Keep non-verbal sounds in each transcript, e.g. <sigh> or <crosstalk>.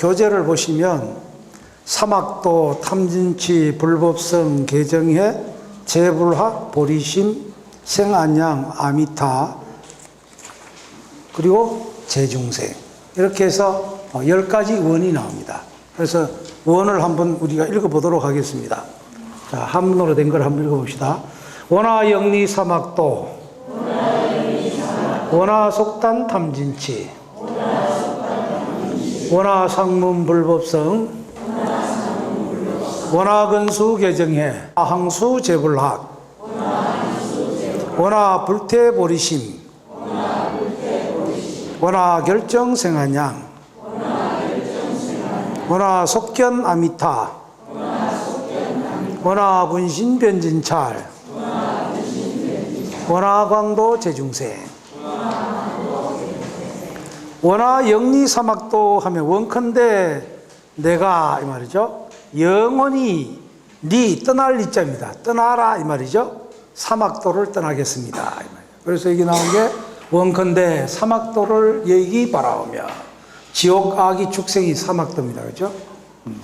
그 교재를 보시면 사막도 탐진치 불법성 개정해 재불학 보리심 생안양 아미타 그리고 재중생 이렇게 해서 어, 열 가지 원이 나옵니다. 그래서 원을 한번 우리가 읽어보도록 하겠습니다. 자, 한문으로 된 걸 한번 읽어봅시다. 원화 영리 사막도 원화 속단 탐진치 원화 상문 불법성. 원화 근수 개정해 항수 재불학. 원화 불태보리심. 원화 결정 생한양. 원화 속견 아미타. 원화 분신 변진찰. 원화 광도 재중생 원화 영리 사막도 하면 원컨대 내가 이 말이죠 영원히 네 떠날 이자입니다 떠나라 이 말이죠 사막도를 떠나겠습니다. 그래서 여기 나온 게 원컨대 사막도를 얘기 바라오며 지옥 악이 축생이 사막도입니다 그죠 음.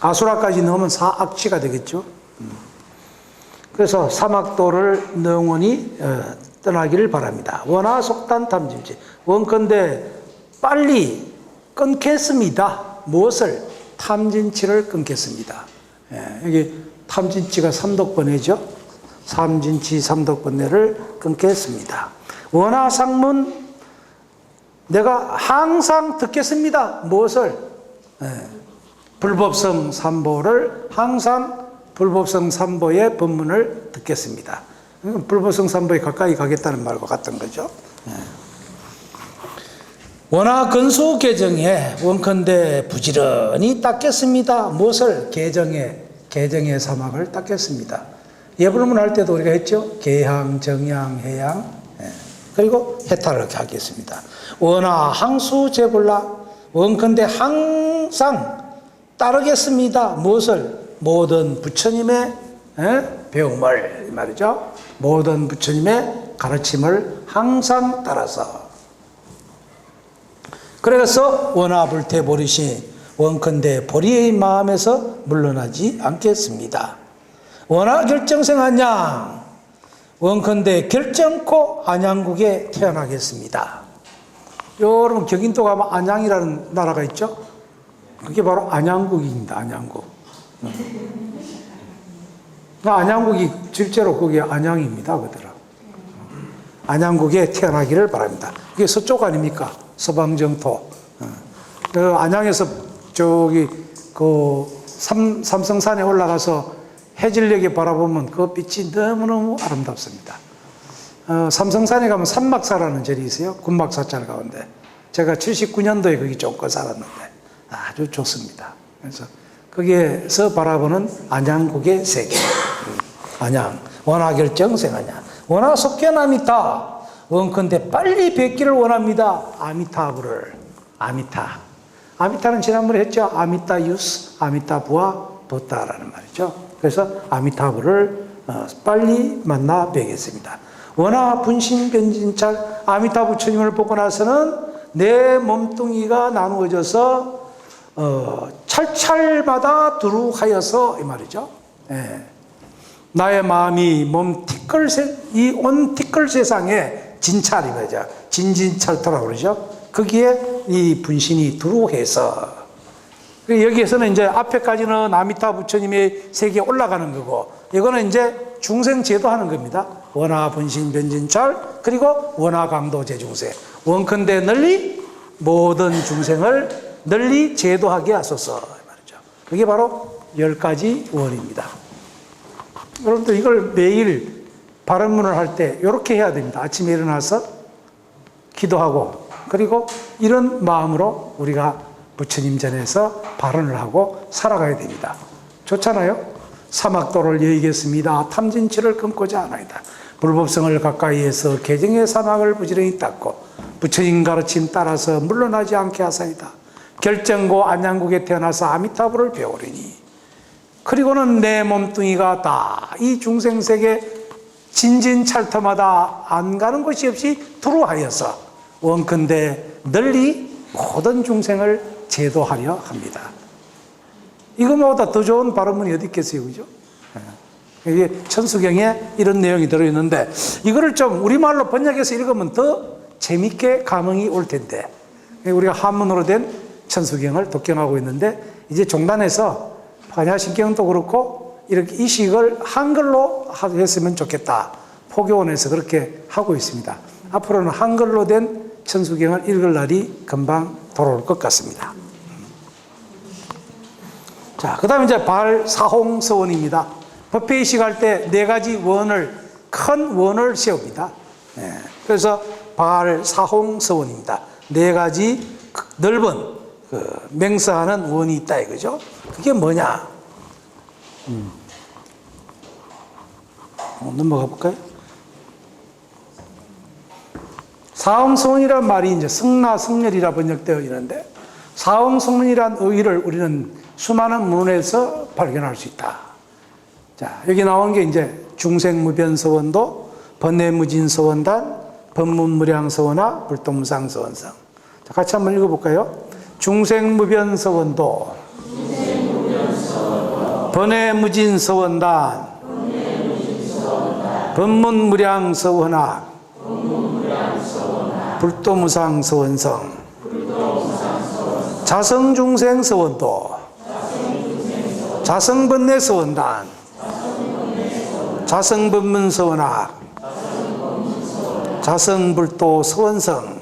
아수라까지 넣으면 사악취가 되겠죠 음. 그래서 사막도를 영원히 어, 떠나기를 바랍니다. 원하 속단 탐진치. 원컨대 빨리 끊겠습니다. 무엇을? 탐진치를 끊겠습니다. 예, 여기 탐진치가 삼독번뇌죠. 삼진치 삼독번뇌를 끊겠습니다. 원하 상문 내가 항상 듣겠습니다. 무엇을? 예, 불법성 삼보를 항상 불법성 삼보의 법문을 듣겠습니다. 이건 불법성 삼보에 가까이 가겠다는 말과 같은 거죠. 예. 원하 근수 개정에 원컨대 부지런히 닦겠습니다. 무엇을 개정에 개정의 사막을 닦겠습니다. 예불문 할 때도 우리가 했죠. 개향, 정향, 해양, 예. 그리고 해탈을 하겠습니다. 원하 항수 제불라 원컨대 항상 따르겠습니다. 무엇을 모든 부처님의 예? 배움을 이 말이죠. 모든 부처님의 가르침을 항상 따라서 그래서 원화불태 보리시 원컨대 보리의 마음에서 물러나지 않겠습니다. 원화 결정생 안양 원컨대 결정코 안양국에 태어나겠습니다. 여러분 경인도 가면 안양이라는 나라가 있죠. 그게 바로 안양국입니다. 안양국. 그 안양국이 실제로 그게 안양입니다. 그더라. 안양국에 태어나기를 바랍니다. 그게 서쪽 아닙니까? 서방정토. 어. 그 안양에서 저기 그 삼, 삼성산에 올라가서 해질녘에 바라보면 그 빛이 너무너무 아름답습니다. 어, 삼성산에 가면 삼막사라는 절이 있어요. 군막사찰 가운데. 제가 79년도에 거기 쫓고 살았는데 아주 좋습니다. 그래서 거기에서 바라보는 안양국의 세계. 안양. 원화 결정생 안양. 원화 속견아미타. 원컨대 빨리 뵙기를 원합니다. 아미타부를. 아미타. 아미타는 지난번에 했죠. 아미타 유스, 아미타 부와 보따라는 말이죠. 그래서 아미타부를 어, 빨리 만나 뵈겠습니다. 원화 분신 변진찰 아미타 부처님을 보고 나서는 내 몸뚱이가 나누어져서 어, 찰찰마다 두루하여서 이 말이죠. 예. 나의 마음이 몸 티끌 이온 티끌 세상에 진찰이 거죠. 진진찰토라고 그러죠. 거기에 이 분신이 두루해서 여기에서는 이제 앞에까지는 아미타 부처님의 세계에 올라가는 거고 이거는 이제 중생 제도하는 겁니다. 원화 분신 변진찰 그리고 원화 강도 재중생 원컨대 널리 모든 중생을 널리 제도하게 하소서 말이죠. 그게 바로 열 가지 원입니다. 여러분들 이걸 매일 발언문을 할 때 이렇게 해야 됩니다. 아침에 일어나서 기도하고 그리고 이런 마음으로 우리가 부처님 전에서 발언을 하고 살아가야 됩니다. 좋잖아요? 사막도를 여의겠습니다. 탐진치를 끊고자 하나이다. 불법성을 가까이에서 개정의 사막을 부지런히 닦고 부처님 가르침 따라서 물러나지 않게 하사이다. 결정고 안양국에 태어나서 아미타불을 배우리니 그리고는 내 몸뚱이가 다 이 중생세계 진진찰터마다 안 가는 곳이 없이 두루하여서 원컨대 널리 모든 중생을 제도하려 합니다. 이거보다 더 좋은 발음문이 어디 있겠어요, 그죠? 예. 이게 천수경에 이런 내용이 들어있는데 이거를 좀 우리말로 번역해서 읽으면 더 재밌게 감흥이 올 텐데 우리가 한문으로 된 천수경을 독경하고 있는데 이제 종단에서 반야신경도 그렇고 이렇게 이 식을 한글로 하- 했으면 좋겠다. 포교원에서 그렇게 하고 있습니다. 앞으로는 한글로 된 천수경을 읽을 날이 금방 돌아올 것 같습니다. 자, 그 다음에 이제 발사홍서원입니다. 법회의식 할 때 네 가지 원을, 큰 원을 세웁니다. 예, 그래서 발사홍서원입니다. 네 가지 크- 넓은 그 맹사하는 원이 있다 이거죠. 그게 뭐냐? 음. 어, 넘어가 볼까요? 사홍성이란 말이 이제 성나 성렬이라 번역되어 있는데 사홍성이란 의의를 우리는 수많은 문에서 발견할 수 있다. 자 여기 나온 게 이제 중생무변서원도 번뇌무진서원단 법문무량서원화 불동무상서원성 자, 같이 한번 읽어볼까요? 중생무변서원도 번뇌무진서원단 법문무량 서원화 불도무상 서원성. 자성중생 서원도. 자성번뇌 서원단. 자성법문 서원학 자성불도 서원성.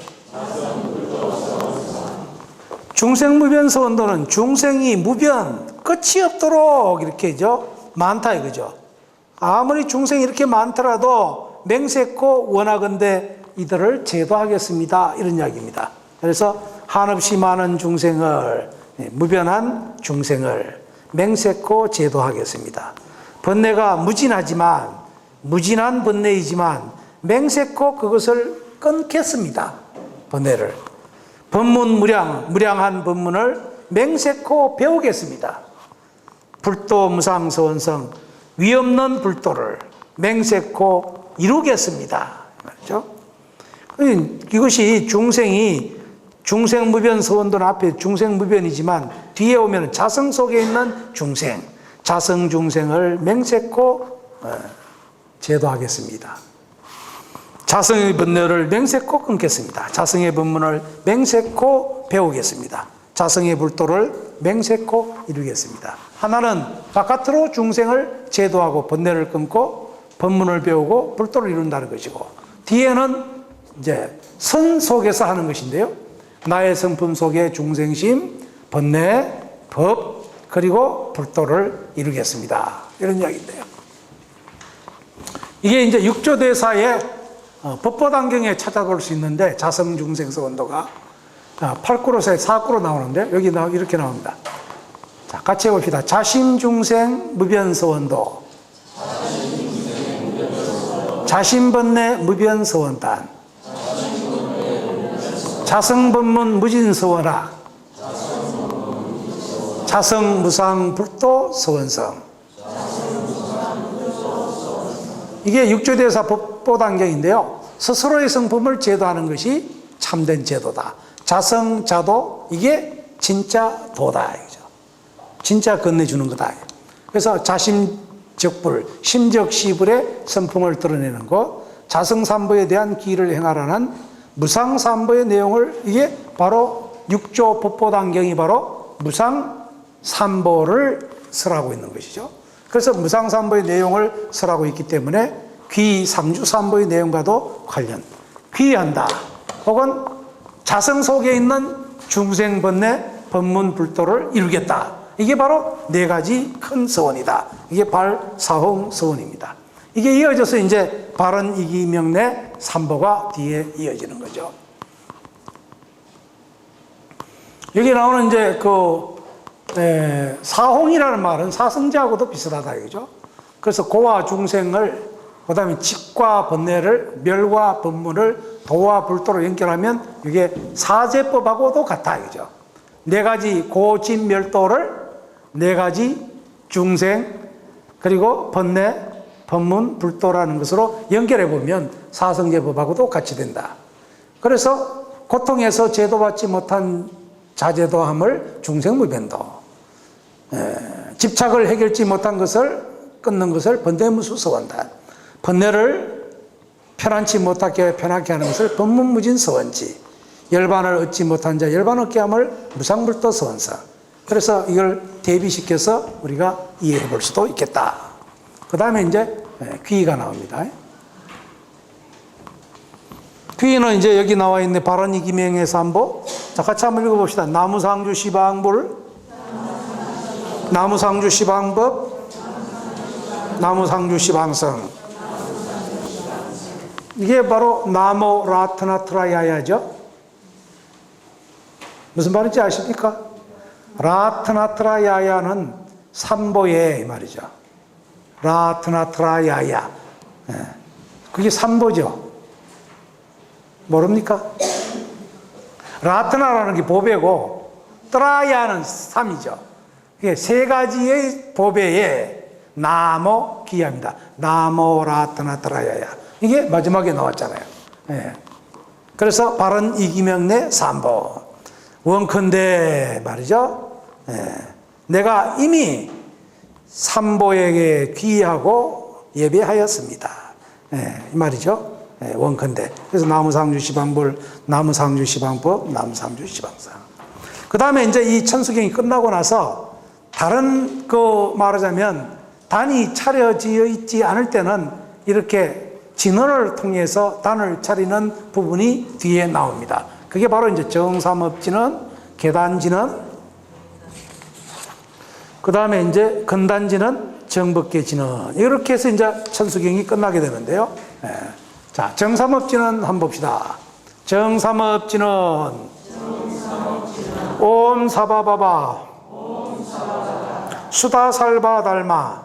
중생무변 서원도는 중생이 무변 끝이 없도록 이렇게죠 많다 이거죠 아무리 중생이 이렇게 많더라도 맹세코 원하건대 이들을 제도하겠습니다. 이런 이야기입니다. 그래서 한없이 많은 중생을 네, 무변한 중생을 맹세코 제도하겠습니다. 번뇌가 무진하지만 무진한 번뇌이지만 맹세코 그것을 끊겠습니다. 번뇌를 법문 무량 무량한 법문을 맹세코 배우겠습니다. 불도 무상서원성 위없는 불도를 맹세코 이루겠습니다. 말이죠. 이것이 중생이 중생무변 서원돈 앞에 중생무변이지만 뒤에 오면 자성 속에 있는 중생, 자성 중생을 맹세코 어, 제도하겠습니다. 자성의 번뇌를 맹세코 끊겠습니다. 자성의 법문을 맹세코 배우겠습니다. 자성의 불도를 맹세코 이루겠습니다. 하나는 바깥으로 중생을 제도하고 번뇌를 끊고 법문을 배우고 불도를 이룬다는 것이고 뒤에는 이제 선 속에서 하는 것인데요. 나의 성품 속에 중생심, 번뇌, 법 그리고 불도를 이루겠습니다. 이런 이야기인데요. 이게 이제 육조 대사의 어, 법보단경에 찾아볼 수 있는데 자성중생서 원도가 아, 8구로서에 4구로 나오는데 여기 나 이렇게 나옵니다. 자, 같이 해봅시다. 자신중생 무변서원도 자신번뇌 무변서원단 자성법문 무진서원학 자성무상불도 서원성 이게 육조대사 법보단경인데요. 스스로의 성품을 제도하는 것이 참된 제도다. 자성자도 이게 진짜 도다. 이거죠. 진짜 건네주는 거다. 그래서 자심적불, 심적시불의 성품을 드러내는 것, 자성삼보에 대한 기를 행하라는 무상삼보의 내용을 이게 바로 육조 법보단경이 바로 무상삼보를 설하고 있는 것이죠. 그래서 무상삼보의 내용을 설하고 있기 때문에 귀 상주삼보의 내용과도 관련 귀한다 혹은 자성 속에 있는 중생 번뇌 법문 불도를 이루겠다. 이게 바로 네 가지 큰 서원이다. 이게 발사홍 서원입니다. 이게 이어져서 이제 발언 이기명내 삼보가 뒤에 이어지는 거죠. 여기 나오는 이제 그 에, 사홍이라는 말은 사성자하고도 비슷하다 이거죠. 그래서 고와 중생을 그다음에 직과 번뇌를 멸과 법문을 도와 불도로 연결하면 이게 사제법하고도 같아 이거죠. 네 가지 고진멸도를 네 가지 중생 그리고 번뇌 법문 불도라는 것으로 연결해 보면 사성제법하고도 같이 된다. 그래서 고통에서 제도받지 못한 자제도 함을 중생무변도 에, 집착을 해결지 못한 것을 끊는 것을 번뇌무수서원단 번뇌를 편안치 못하게 편하게 하는 것을 법문무진 서원지 열반을 얻지 못한 자 열반 얻게 함을 무상불도 서원사. 그래서 이걸 대비시켜서 우리가 이해해 볼 수도 있겠다. 그 다음에 이제 에, 귀의가 나옵니다. 귀의는 이제 여기 나와 있는 발언이 기명의 삼보. 자 같이 한번 읽어봅시다. 나무상주 시방불. 나무상주 시방법. 나무상주 시방성 이게 바로 나모 라트나트라야야죠 무슨 말인지 아십니까? 라트나트라야야는 삼보예 이 말이죠 라트나트라야야 예. 그게 삼보죠 모릅니까? 라트나라는 게 보배고 트라야는 삼이죠. 이게 세 가지의 보배에 나모 기합니다. 나모 라트나 트라야야. 이게 마지막에 나왔잖아요. 예. 그래서 바른 이기명내 삼보. 원컨대 말이죠. 예. 내가 이미 삼보에게 귀하고 예배하였습니다. 예, 이 말이죠. 예, 원컨대. 그래서 나무상주 시방불, 나무상주 시방법, 나무상주 시방상. 그 다음에 이제 이 천수경이 끝나고 나서 다른 그 말하자면 단이 차려지어 있지 않을 때는 이렇게 진언을 통해서 단을 차리는 부분이 뒤에 나옵니다. 그게 바로 이제 정삼업진은, 계단진은, 그 다음에 이제 근단진은, 정법계진은 이렇게 해서 이제 천수경이 끝나게 되는데요. 예. 자, 정삼업진은 한번 봅시다. 정삼업진은 옴 사바바바 수다살바 달마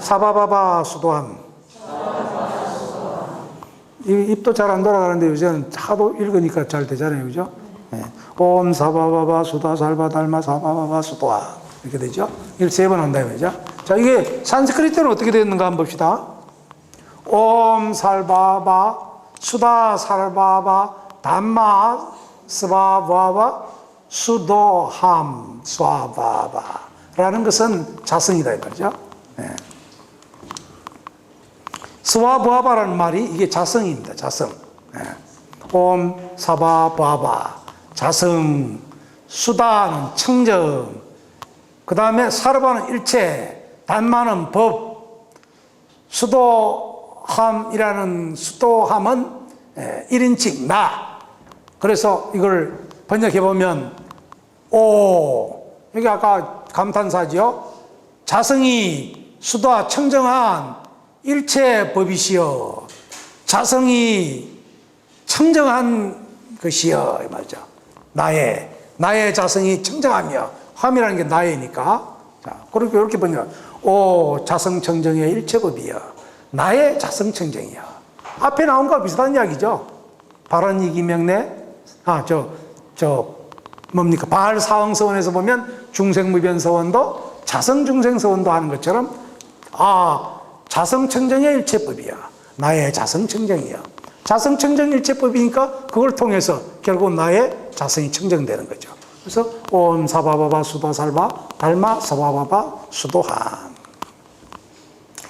사바바바 수도함 이 입도 잘 안 돌아가는데 요새는 하도 읽으니까 잘 되잖아요 그죠? 예. 옴 사바바바 수다 살바 달마 사바바바 수도함 이렇게 되죠? 이걸 세 번 한다 이거죠? 자 이게 산스크리트는 어떻게 되는가 한번 봅시다 옴 살바바 수다 살바바 담마 스바바바 수도함 스와바바라는 것은 자성이다 이 말이죠. 예. 스와바바라는 말이 이게 자성입니다. 자성. 예. 옴 사바 바바 자성 수다는 청정 그 다음에 사르바는 일체 단마는 법 수도함이라는 수도함은 예, 1인칭 나. 그래서 이걸 번역해 보면 오 여기 아까 감탄사지요. 자성이 수도와 청정한 일체 법이시여. 자성이 청정한 것이여 이 말이죠. 나의 나의 자성이 청정하며 함이라는 게 나의니까. 자 그렇게 이렇게 번역. 오 자성 청정의 일체 법이여. 나의 자성 청정이여. 앞에 나온 거와 비슷한 이야기죠. 발언 이기명내 아저 저 뭡니까 바알 사왕서원에서 보면 중생무변서원도 자성 중생서원도 하는 것처럼 아 자성청정의 일체법이야. 나의 자성청정이야. 자성청정 일체법이니까 그걸 통해서 결국 나의 자성이 청정되는 거죠. 그래서 옴 사바바바 수다살바 달마 사바바바 수도함.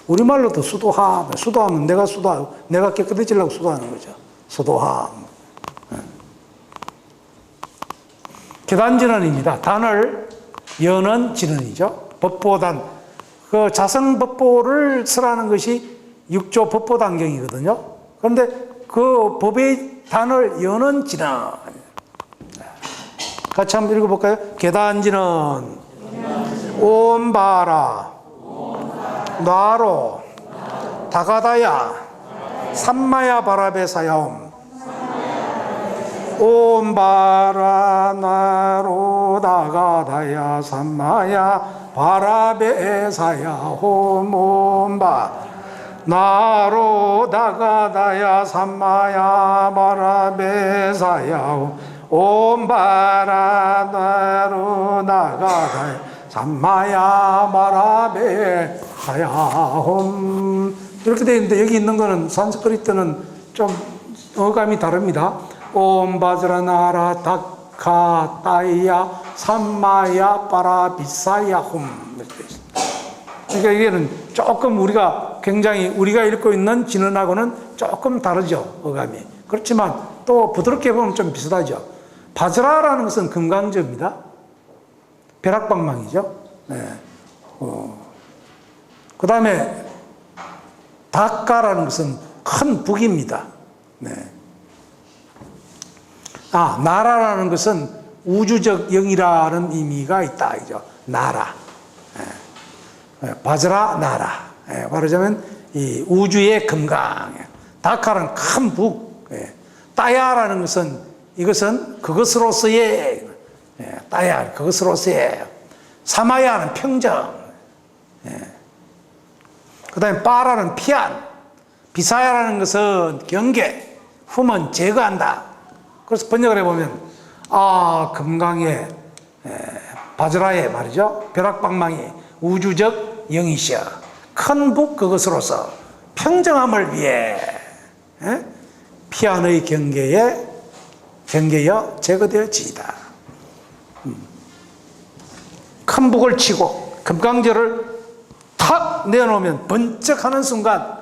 우리말로도 수도함, 수도하면 내가 수도하고, 내가 깨끗해지려고 수도하는 거죠. 수도함. 예. 계단진언입니다. 단을 여는 진언이죠. 법보단. 그 자성법보를 쓰라는 것이 6조 법보 단경이거든요. 그런데 그 법의 단을 여는 진언. 같이 한번 읽어볼까요? 계단진언. 옴바라. 나로 다가다야 삼마야 바라베 사야옴 옴바라 나로 다가다야 삼마야 바라베 사야옴 옴바 나로 다가다야 삼마야 바라베 사야옴 옴바라 나로 나가다야 삼마야 마라베 하야홈 이렇게 되어 있는데 여기 있는 거는 산스크리트는 좀 어감이 다릅니다. 옴 바즈라 나라 닥 가따이야 삼마야 빠라비사야 홈. 이렇게 돼 있습니다. 그러니까 이게는 조금 우리가 굉장히 우리가 읽고 있는 진언하고는 조금 다르죠 어감이. 그렇지만 또 부드럽게 보면 좀 비슷하죠. 바즈라라는 것은 금강저입니다. 벼락방망이죠. 네. 그 다음에 닭가라는 것은 큰 북입니다. 네. 아 나라라는 것은 우주적 영이라는 의미가 있다 이죠 나라 예, 바즈라 나라. 예, 말하자면 이 우주의 금강. 다카는 큰 북. 예, 따야라는 것은 이것은 그것으로서의 예, 따야 그것으로서의 사마야는 평정. 예. 그다음에 빠라는 피안. 비사야라는 것은 경계. 흠은 제거한다. 그래서 번역을 해보면 아 금강의 에, 바즈라의 말이죠 벼락방망이 우주적 영이시여 큰 북 그것으로서 평정함을 위해 에? 피안의 경계에 경계여 제거되어지이다. 음. 큰 북을 치고 금강절을 탁 내놓으면 번쩍하는 순간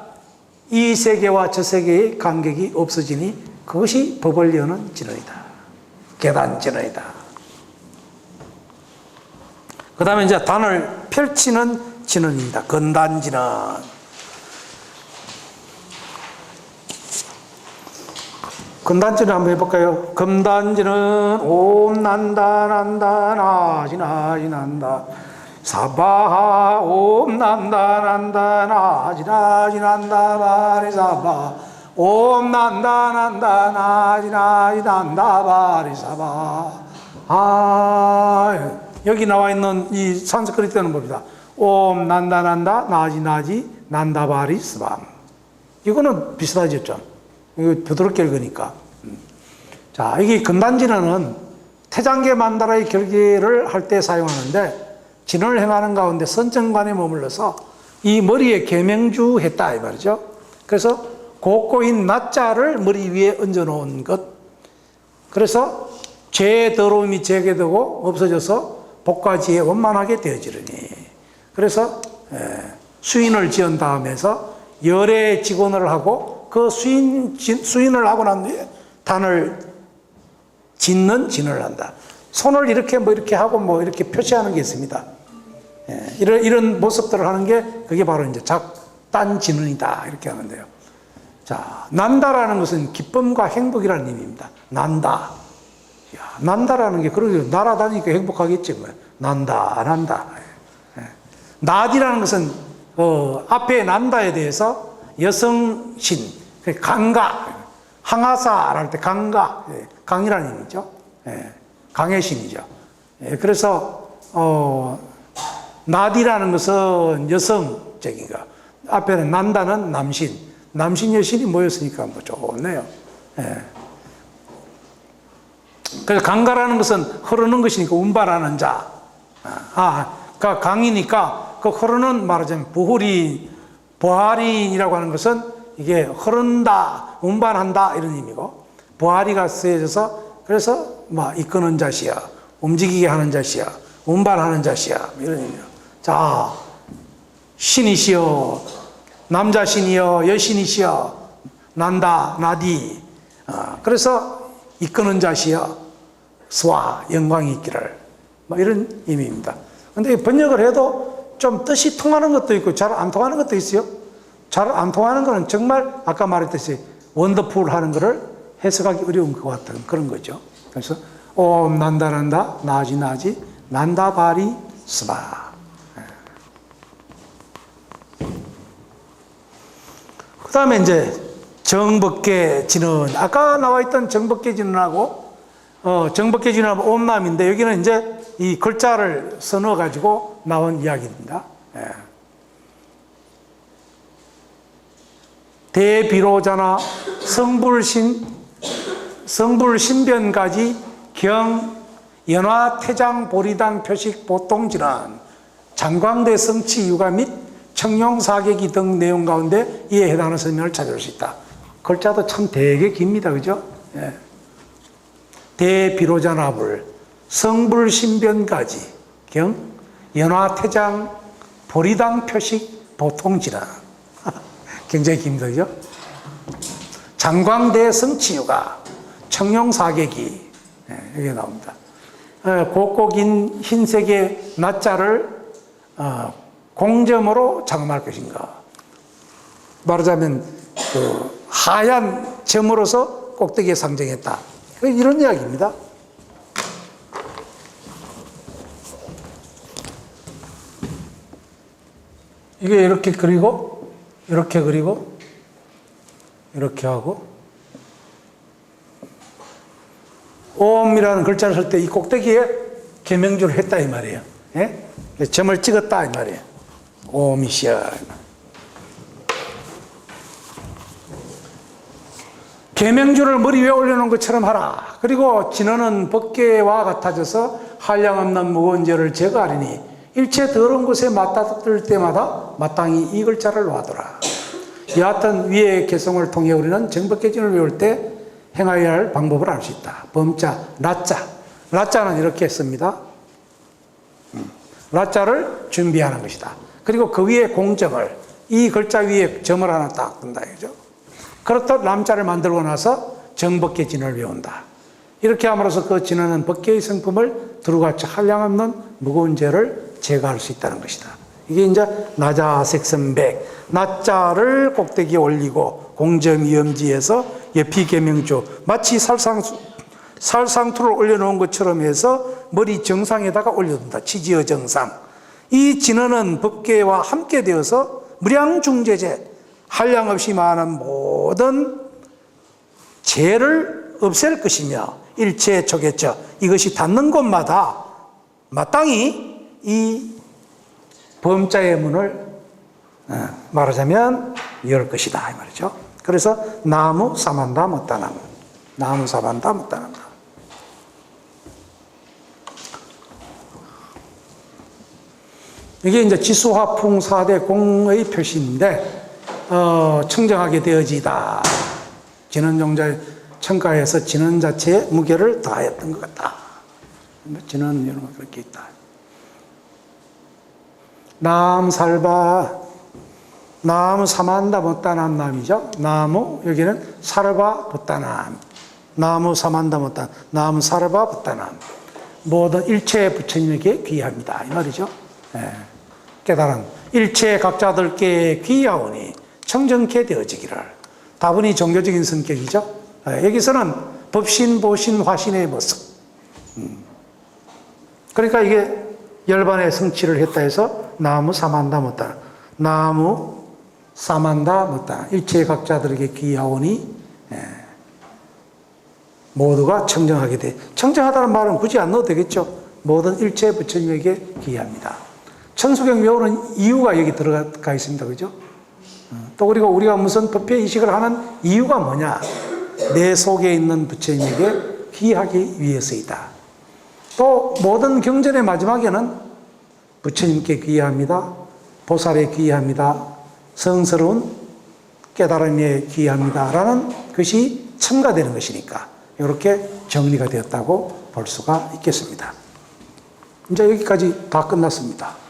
이 세계와 저 세계의 간격이 없어지니 그것이 법을 여는 진언이다. 계단 진언이다. 그 다음에 이제 단을 펼치는 진언입니다. 건단. 건단 진언 한번 해볼까요? 금단 진언 옴 난다 난다 나지 나지 난다 사바하 옴 난다 난다 나지 나지 난다 바리 사바 옴 난다 난다 나지 나지 난다 바리 사바. 아 여기 나와 있는 이 산스크리트는 뭡니다. 옴 난다 난다 나지 나지 난다 바리 스밤 이거는 비슷하죠? 좀 이거 부드럽게 읽으니까. 음. 자 이게 금단진어는 태장계 만다라의 결계를 할 때 사용하는데 진언을 행하는 가운데 선정관에 머물러서 이 머리에 계명주 했다 이 말이죠. 그래서 고고인 낮자를 머리 위에 얹어 놓은 것 그래서 죄의 더러움이 제게되고 없어져서 복과지에 원만하게 되어지르니 그래서 에, 수인을 지은 다음에서 열애 직원을 하고 그 수인 진- 수인을 하고 난 뒤에 단을 짓는 진을 한다. 손을 이렇게 뭐 이렇게 하고 뭐 이렇게 표시하는 게 있습니다. 예, 이런 이런 모습들을 하는 게 그게 바로 이제 작단 진언이다 이렇게 하는데요. 자 난다라는 것은 기쁨과 행복이라는 의미입니다. 난다. 야, 난다라는 게 그러게 날아다니니까 행복하겠지 뭐. 난다 난다. 예. 나디라는 것은 어, 앞에 난다에 대해서 여성신 그 강가 항하사를 할때 강가 예, 강이라는 의미죠. 예, 강의 신이죠. 예, 그래서 어, 나디라는 것은 여성적인 거. 앞에는 난다는 남신. 남신 여신이 모였으니까 뭐 좋네요. 예. 그래서 강가라는 것은 흐르는 것이니까 운반하는 자. 아, 그 강이니까 그 흐르는 말하자면 부hul이, 부하리라고 하는 것은 이게 흐른다, 운반한다 이런 의미고 부하리가 쓰여져서 그래서 뭐 이끄는 자시야, 움직이게 하는 자시야, 운반하는 자시야 이런 의미요. 자, 신이시여, 남자 신이여, 여신이시여, 난다, 나디. 아, 그래서 이끄는 자시여, 스와 영광이 있기를 뭐 이런 의미입니다. 근데 번역을 해도 좀 뜻이 통하는 것도 있고 잘 안 통하는 것도 있어요. 잘 안 통하는 거는 정말 아까 말했듯이 원더풀 하는 거를 해석하기 어려운 것 같은 그런 거죠. 그래서 옴 난다 난다 나지 나지 난다 바리 스바. 그 다음에 이제 정법계 진언 아까 나와 있던 정법계 진언하고 어, 정법계 진언하면 옴남인데 여기는 이제 이 글자를 써넣어 가지고 나온 이야기입니다. 예. 대비로자나 성불신 성불신변까지 경 연화 태장 보리당 표식 보통 진언 장광대 성취 유가 및 청룡 사계기 등 내용 가운데 이에 해당하는 설명을 찾을 수 있다. 글자도 참 되게 깁니다. 그죠? 예. 대비로자나불 성불신변까지 경 연화태장 보리당 표식 보통질환 <laughs> 굉장히 힘들죠. 장광대 성치유가 청룡사계기 예, 이게 나옵니다. 어, 곡곡인 흰색의 낮자를 어, 공점으로 장음할 것인가. 말하자면 그 하얀 점으로서 꼭대기에 상징했다. 이런 이야기입니다. 이게 이렇게 그리고 이렇게 그리고 이렇게 하고 옴이라는 글자를 쓸 때 이 꼭대기에 개명주를 했다 이 말이에요. 예? 점을 찍었다 이 말이에요. 옴이시야. 계명주를 머리 위에 올려놓은 것처럼 하라. 그리고 진어는 법계와 같아져서 한량 없는 무거운 죄를 제거하리니 일체 더러운 것에 맞닿을 때마다 마땅히 이 글자를 놔두라. 여하튼 위의 개성을 통해 우리는 정법계진을 외울 때 행하여야 할 방법을 알 수 있다. 범자, 라자. 라자는 이렇게 씁니다. 음. 라자를 준비하는 것이다. 그리고 그 위에 공점을, 이 글자 위에 점을 하나 딱 둔다. 그죠? 그렇듯 남자를 만들고 나서 정법계 진을 외운다. 이렇게 함으로써 그 진화는 법계의 성품을 두루같이 한량없는 무거운 죄를 제거할 수 있다는 것이다. 이게 이제 나자 색선백, 나자를 꼭대기에 올리고 공점이염지에서 예피계명주, 마치 살상수, 살상투를 올려놓은 것처럼 해서 머리 정상에다가 올려둔다. 치지어 정상. 이 진화는 법계와 함께 되어서 무량중제제, 한량 없이 많은 모든 죄를 없앨 것이며 일체 초계처 이것이 닿는 곳마다 마땅히 이 범자의 문을 어, 말하자면 열 것이다 이 말이죠. 그래서 나무 사만다 못다 나무 나무 사만다 못다 나무 이게 이제 지수화풍 사대 공의 표시인데 어, 청정하게 되어지다. 진원종자의 청가에서 진원 자체의 무게를 다했던 것 같다. 진원 이런 거 그렇게 있다. 남 살바 나무 사만다 못다남 남이죠. 나무 여기는 살바 못다남. 나무 사만다 못다 나무 살바 못다남. 모든 일체 부처님에게 귀합니다. 이 말이죠. 예. 깨달은 일체 각자들께 귀하오니 청정케 되어지기를. 다분히 종교적인 성격이죠. 예, 여기서는 법신, 보신, 화신의 모습. 음. 그러니까 이게 열반의 성취를 했다 해서 나무 사만다 못다. 나무 사만다 못다. 일체 각자들에게 귀하오니 예. 모두가 청정하게 돼. 청정하다는 말은 굳이 안 넣어도 되겠죠. 모든 일체 부처님에게 귀합니다. 천수경 외우는 이유가 여기 들어가 있습니다. 그죠? 또 그리고 우리가 무슨 법회 이식을 하는 이유가 뭐냐? 내 속에 있는 부처님에게 귀하기 위해서이다. 또 모든 경전의 마지막에는 부처님께 귀합니다. 보살에 귀합니다. 성스러운 깨달음에 귀합니다. 라는 것이 첨가되는 것이니까 이렇게 정리가 되었다고 볼 수가 있겠습니다. 이제 여기까지 다 끝났습니다.